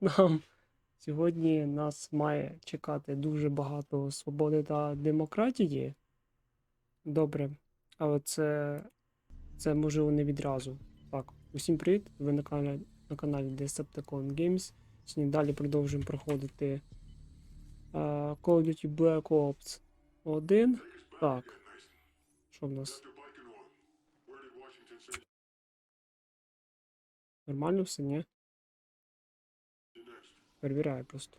В'єтнам. Сьогодні нас має чекати дуже багато свободи та демократії. Добре, але це, це можливо не відразу. Так, усім привіт! Ви на каналі, на каналі Decepticon Games. Сьогодні далі продовжуємо проходити а, Call of Duty Black Ops 1. Так. Що в нас? Нормально все, ні? Перевіряю просто.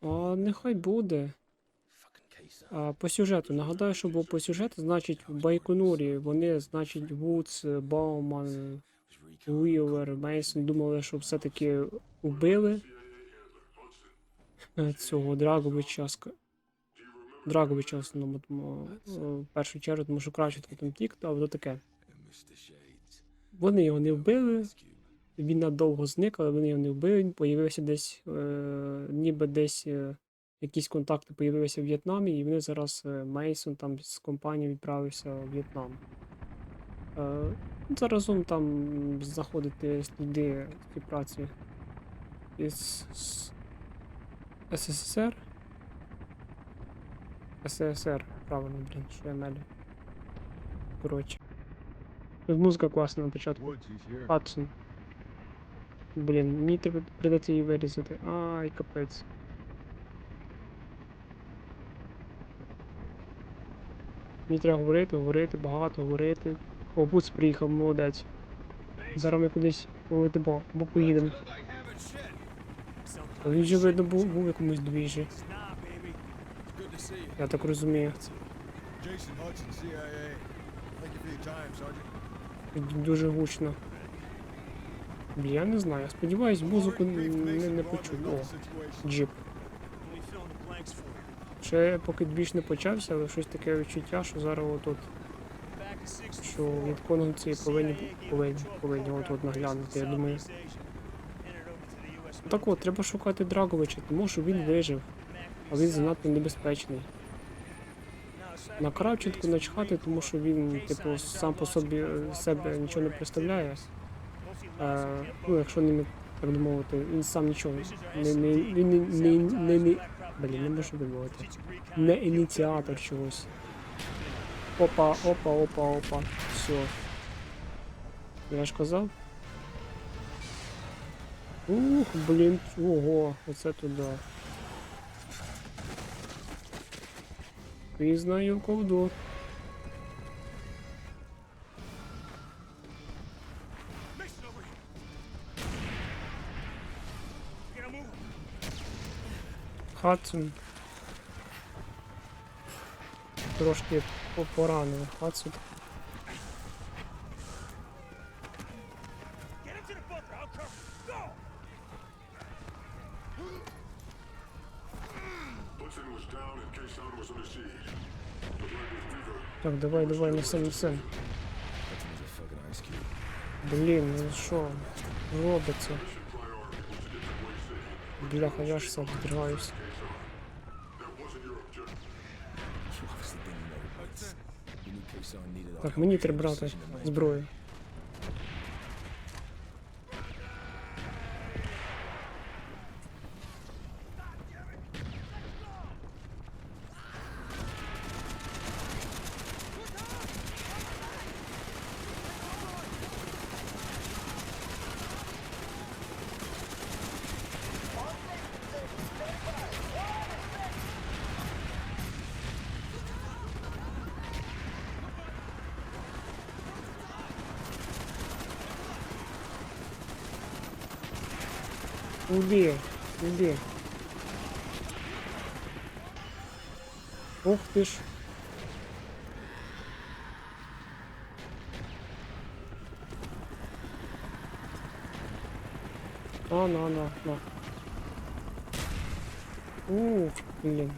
А, нехай буде. А, по сюжету. Нагадаю, що було по сюжету, значить, в Байконурі вони, значить, Вудс, Бауман, Уілер, Мейсон думали, що все-таки вбили цього Драговича. Драговича в основному, е, в першу чергу, тому що Кравченко там тік, а то таке. Вони його не вбили, він надовго зник, але вони його не вбили. Він появився десь, е, ніби десь е, якісь контакти появилися в В'єтнамі, і вони зараз е, Мейсон там з компанією відправився в В'єтнам. Е, заразом там знаходити сліди співпраці із СССР. СССР, правильно, блін, що я мелю. Коротше. Музика класна на початку. Хадсон. Блін, мені треба придати її вирізати. Ай, капець. Мені треба говорити, говорити, багато говорити. О, Буц приїхав, молодець. Зараз ми кудись полетимо, або поїдемо. Він же видно був, був в якомусь двіжі, я так розумію. Jason Hudson, CIA. Thank you for your time, Sergeant. Дуже гучно. Я не знаю, сподіваюсь, музику не, не Broughton О, джип. Ще поки двіж не почався, але щось таке відчуття, що зараз отут, Back in 64, що від конганці повинні, повинні, повинні отут наглянути, я думаю. Так от, треба шукати Драговича, тому що він вижив, а він занадто небезпечний. На Кравченку начхати, тому що він, типу, сам по собі е, себе нічого не представляє. Е, ну, якщо не так би мовити, він сам нічого не, не, не, не, не, не, блін, не можу вимовити. Не ініціатор чогось. Опа, опа, опа, опа. Все. Я ж казав. Ух, блін, ого, оце туди. Пізнаю ковду. Хадсон. Трошки по- поранив Хадсон. Так, давай, давай, несем, несем. Блін, ну що робиться? Бляха, я ж сам збираюсь. That wasn't your objective. Так, мені треба брати зброю. Іди, убей. Ух ты ж. А, на, на, на. Ух, блін.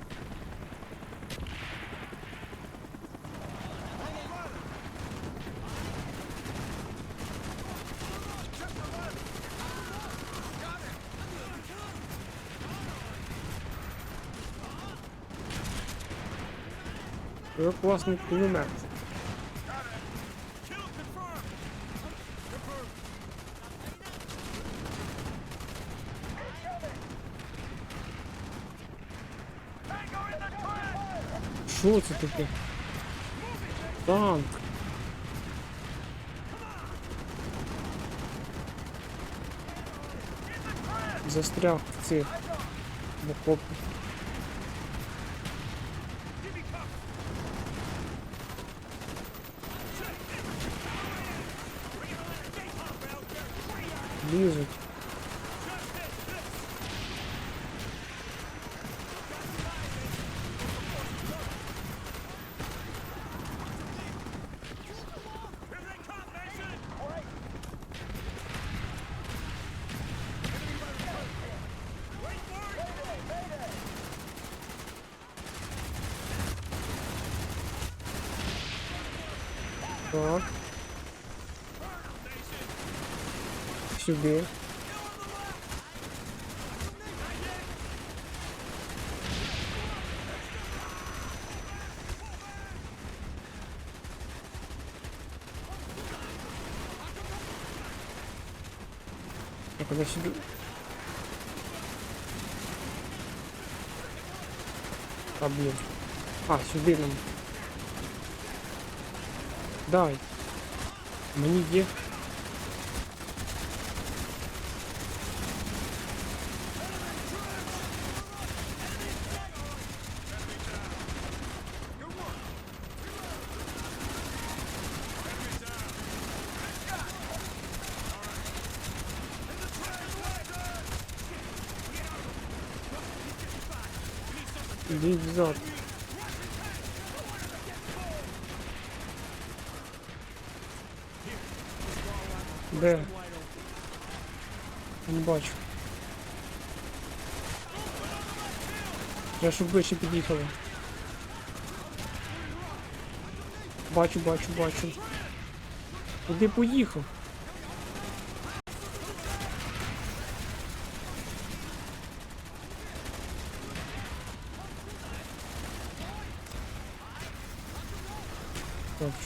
класний кулемет. Що це таке? Танк. Застряг в цих. Бухопах. music. Dog. Сюди. Так, а сюди. А, блін. А, сюди нам. Дай. Мені є. Взад. Де? Не бачу. Треба, щоб ближче під'їхали. Бачу, бачу, бачу. Куди поїхав?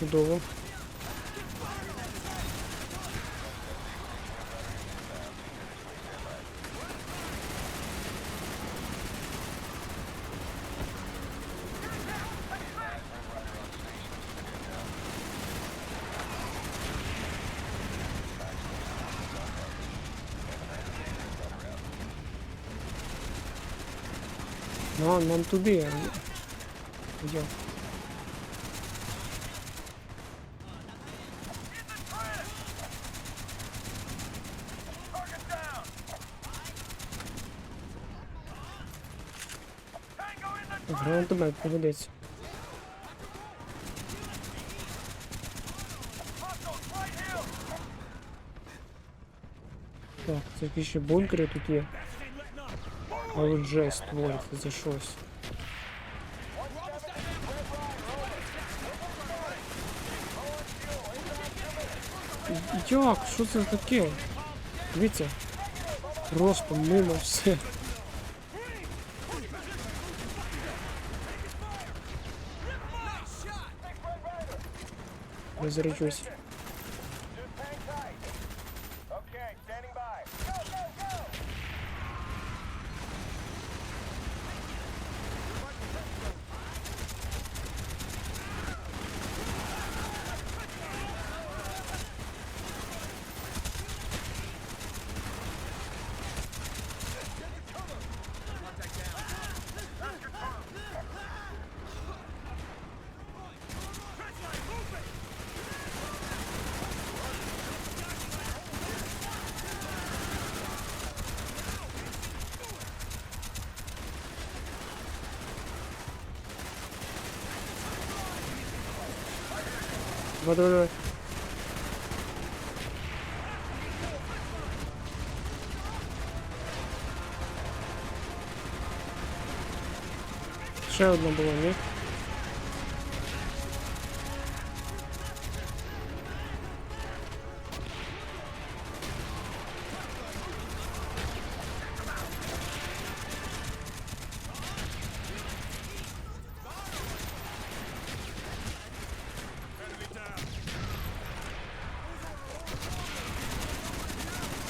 Так, чудово. Ну, нам туди. Йо. Гранатомет погодиться. Так, це якісь ще бункери тут є. Але жесть твориться за щось. Як? Що це таке? Дивіться. Просто мимо все. Я заряджусь. Давай, давай, давай. Ще одна була, ні?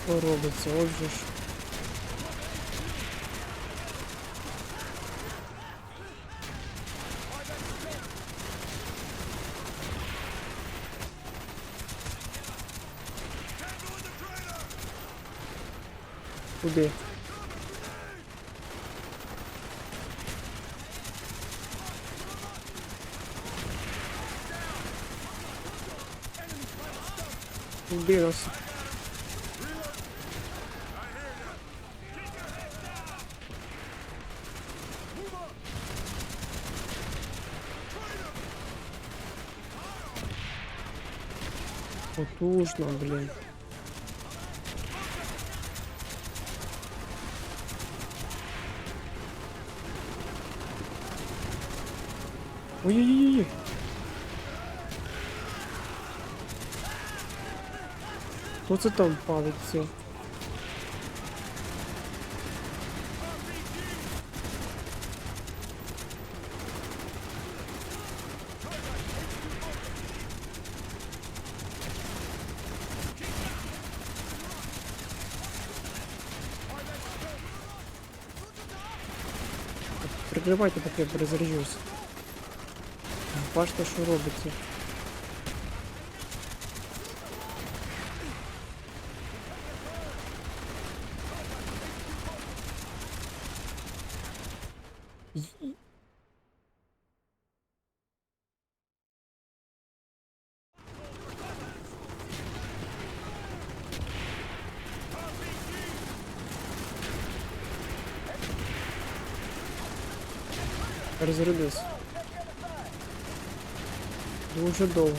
легко робиться, отже ж. Куди? Куди нас? потужно, блин. Ой-ой-ой. Хто це там палиться? підривайте, поки я разряжусь. Паш, Бачите, що робиться. Розрядився. Дуже довго.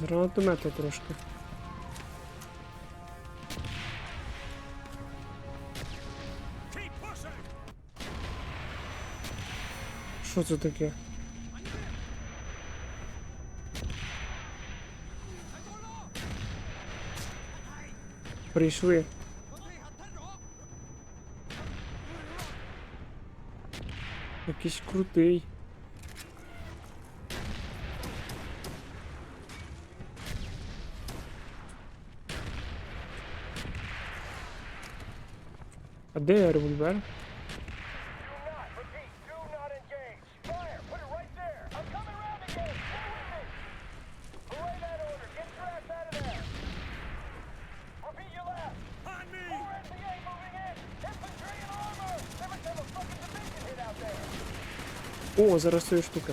З гранатомета трошки. Що це таке? Прийшли. Якийсь крутий. А де револьвер? О, зараз цієї штука.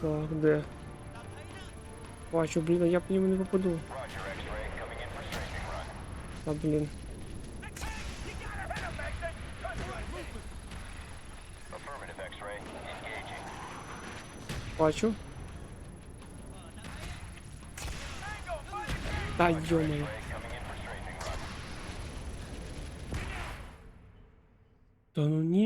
Так, де? Бачу, блін, а я по нему не попаду. А, блін. Бачу. Та -мо. Да ну не.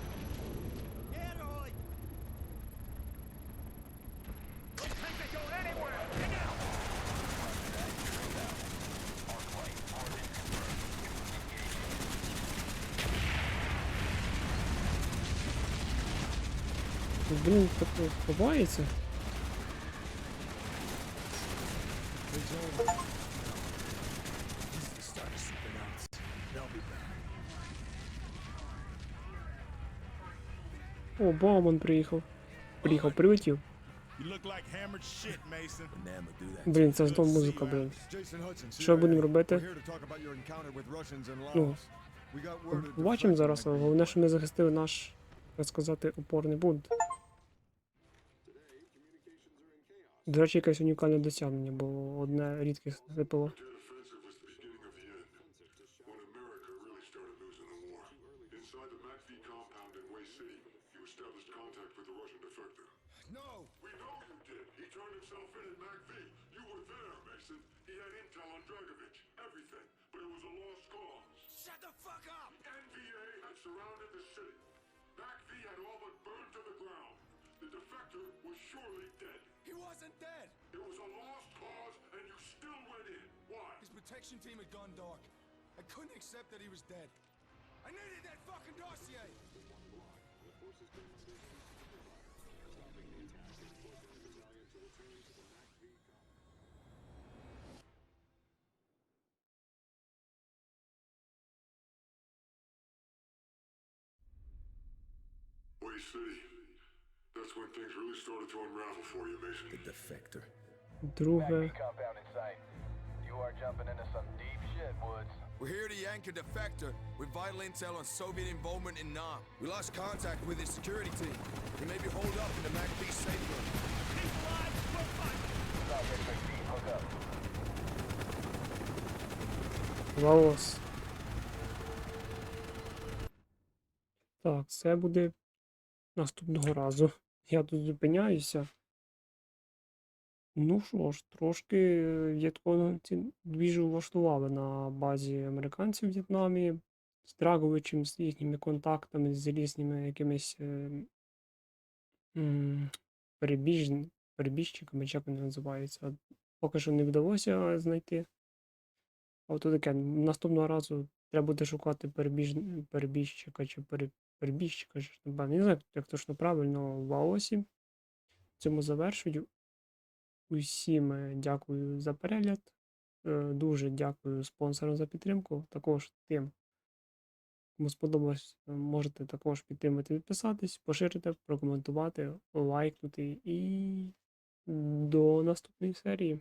ховається. О, Бауман приїхав. Приїхав, прилетів. Блін, це знову музика, блін. Що будемо робити? Ну, Побачимо зараз, головне, що ми захистили наш, так сказати, опорний пункт. До речі, якесь унікальне досягнення, бо одне рідкісне had surrounded the city. MACV had all but burned to the ground. The defector was surely dead. wasn't dead! It was a lost cause, and you still went in. Why? His protection team had gone dark. I couldn't accept that he was dead. I needed that fucking dossier! Stopping the in sight. You are jumping into some deep shit, Woods. We're here to yank a defector with vital intel on Soviet involvement in Nam. We lost contact with his security team. He may be holed up in the MACV safe room. He's alive! We're fine! Hook up. Лаос. Так, це буде наступного разу. Я тут зупиняюся. Ну що ж, трошки в'єтконці двіжу влаштували на базі американців в В'єтнамі з Драговичем, з їхніми контактами, з різними якимись е, перебіж... перебіжчиками, як вони називаються. Поки що не вдалося знайти. А от таке, наступного разу треба буде шукати перебіж... перебіжчика чи пере... перебіжчика, напевно. Не знаю, як точно правильно в Лаосі. Цьому завершую. Усім е, дякую за перегляд. Е, Дуже дякую спонсорам за підтримку. Також тим, кому сподобалось, можете також підтримати, підписатись, поширити, прокоментувати, лайкнути і до наступної серії.